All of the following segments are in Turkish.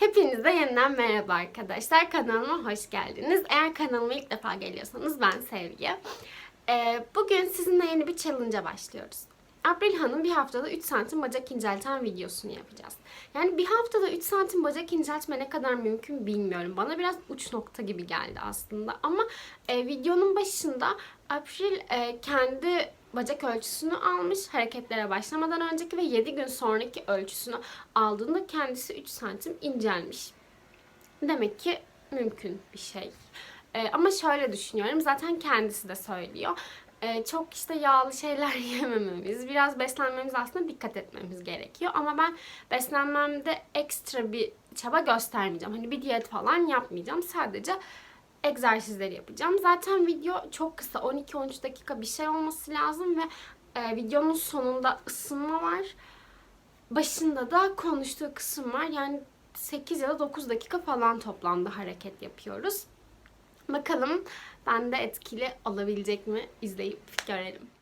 Hepinize yeniden merhaba arkadaşlar. Kanalıma hoş geldiniz. Eğer kanalıma ilk defa geliyorsanız ben Sevgi. Ee, bugün sizinle yeni bir challenge'a başlıyoruz. April Hanım bir haftada 3 santim bacak incelten videosunu yapacağız. Yani bir haftada 3 santim bacak inceltme ne kadar mümkün bilmiyorum. Bana biraz uç nokta gibi geldi aslında. Ama e, videonun başında April e, kendi bacak ölçüsünü almış hareketlere başlamadan önceki ve 7 gün sonraki ölçüsünü aldığında kendisi 3 santim incelmiş. Demek ki mümkün bir şey. Ee, ama şöyle düşünüyorum. Zaten kendisi de söylüyor. Ee, çok işte yağlı şeyler yemememiz, biraz beslenmemiz aslında dikkat etmemiz gerekiyor. Ama ben beslenmemde ekstra bir çaba göstermeyeceğim. Hani bir diyet falan yapmayacağım. Sadece egzersizleri yapacağım. Zaten video çok kısa 12-13 dakika bir şey olması lazım ve e, videonun sonunda ısınma var. Başında da konuştuğu kısım var. Yani 8 ya da 9 dakika falan toplamda hareket yapıyoruz. Bakalım ben de etkili olabilecek mi izleyip görelim.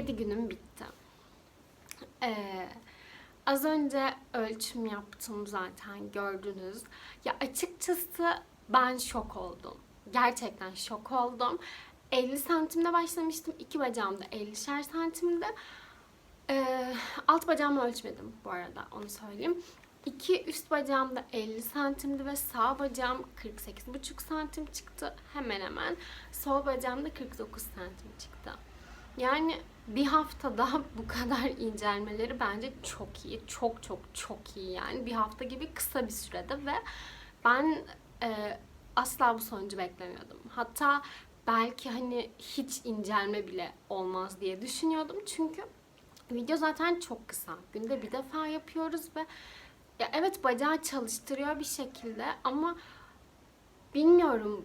7 günüm bitti. Ee, Az önce ölçüm yaptım zaten gördünüz. Ya açıkçası ben şok oldum. Gerçekten şok oldum. 50 santimde başlamıştım. İki bacağımda 50'şer santimde. Ee, alt bacağımı ölçmedim bu arada onu söyleyeyim. İki üst bacağım da 50 santimdi ve sağ bacağım 48,5 santim çıktı hemen hemen. Sol bacağım da 49 santim çıktı. Yani bir haftada bu kadar incelmeleri bence çok iyi. Çok çok çok iyi yani. Bir hafta gibi kısa bir sürede ve ben e, asla bu sonucu beklemiyordum. Hatta belki hani hiç incelme bile olmaz diye düşünüyordum. Çünkü video zaten çok kısa. Günde bir defa yapıyoruz ve ya evet bacağı çalıştırıyor bir şekilde ama bilmiyorum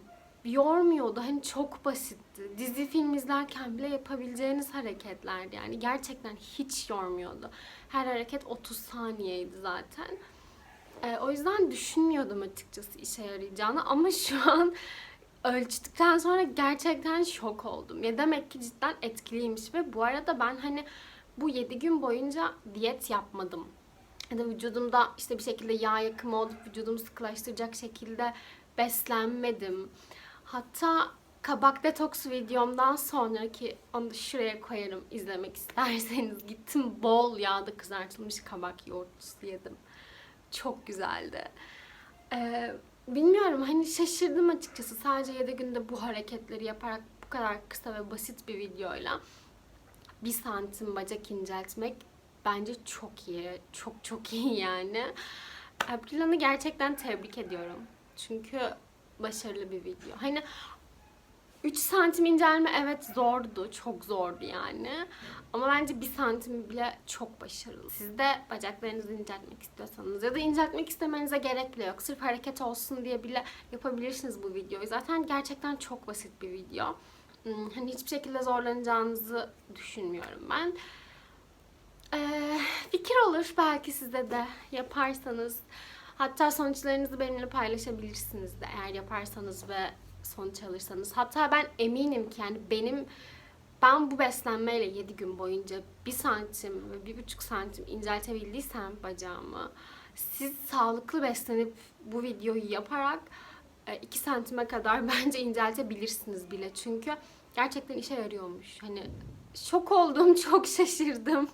yormuyordu. Hani çok basitti. Dizi film izlerken bile yapabileceğiniz hareketlerdi. Yani gerçekten hiç yormuyordu. Her hareket 30 saniyeydi zaten. Ee, o yüzden düşünmüyordum açıkçası işe yarayacağını ama şu an ölçtükten sonra gerçekten şok oldum. Ya demek ki cidden etkiliymiş ve bu arada ben hani bu 7 gün boyunca diyet yapmadım. Ya da vücudumda işte bir şekilde yağ yakımı olup vücudumu sıkılaştıracak şekilde beslenmedim. Hatta kabak detoks videomdan sonraki onu da şuraya koyarım izlemek isterseniz. Gittim bol yağda kızartılmış kabak yoğurtlusu yedim. Çok güzeldi. Ee, bilmiyorum hani şaşırdım açıkçası. Sadece 7 günde bu hareketleri yaparak bu kadar kısa ve basit bir videoyla bir santim bacak inceltmek bence çok iyi. Çok çok iyi yani. Aprilan'ı gerçekten tebrik ediyorum. Çünkü başarılı bir video. Hani 3 santim incelme evet zordu. Çok zordu yani. Ama bence 1 santim bile çok başarılı. Siz de bacaklarınızı inceltmek istiyorsanız ya da inceltmek istemenize gerek bile yok. Sırf hareket olsun diye bile yapabilirsiniz bu videoyu. Zaten gerçekten çok basit bir video. Hmm, Hani hiçbir şekilde zorlanacağınızı düşünmüyorum ben. Ee, fikir olur belki size de yaparsanız. Hatta sonuçlarınızı benimle paylaşabilirsiniz de eğer yaparsanız ve sonuç alırsanız. Hatta ben eminim ki yani benim ben bu beslenmeyle 7 gün boyunca 1 santim ve 1,5 santim inceltebildiysem bacağımı siz sağlıklı beslenip bu videoyu yaparak 2 santime kadar bence inceltebilirsiniz bile. Çünkü gerçekten işe yarıyormuş. Hani şok oldum, çok şaşırdım.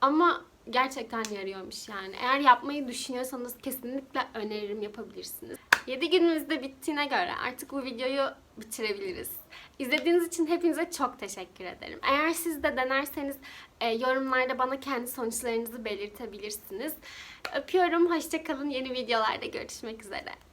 Ama gerçekten yarıyormuş yani. Eğer yapmayı düşünüyorsanız kesinlikle öneririm yapabilirsiniz. 7 günümüz de bittiğine göre artık bu videoyu bitirebiliriz. İzlediğiniz için hepinize çok teşekkür ederim. Eğer siz de denerseniz e, yorumlarda bana kendi sonuçlarınızı belirtebilirsiniz. Öpüyorum, hoşçakalın. Yeni videolarda görüşmek üzere.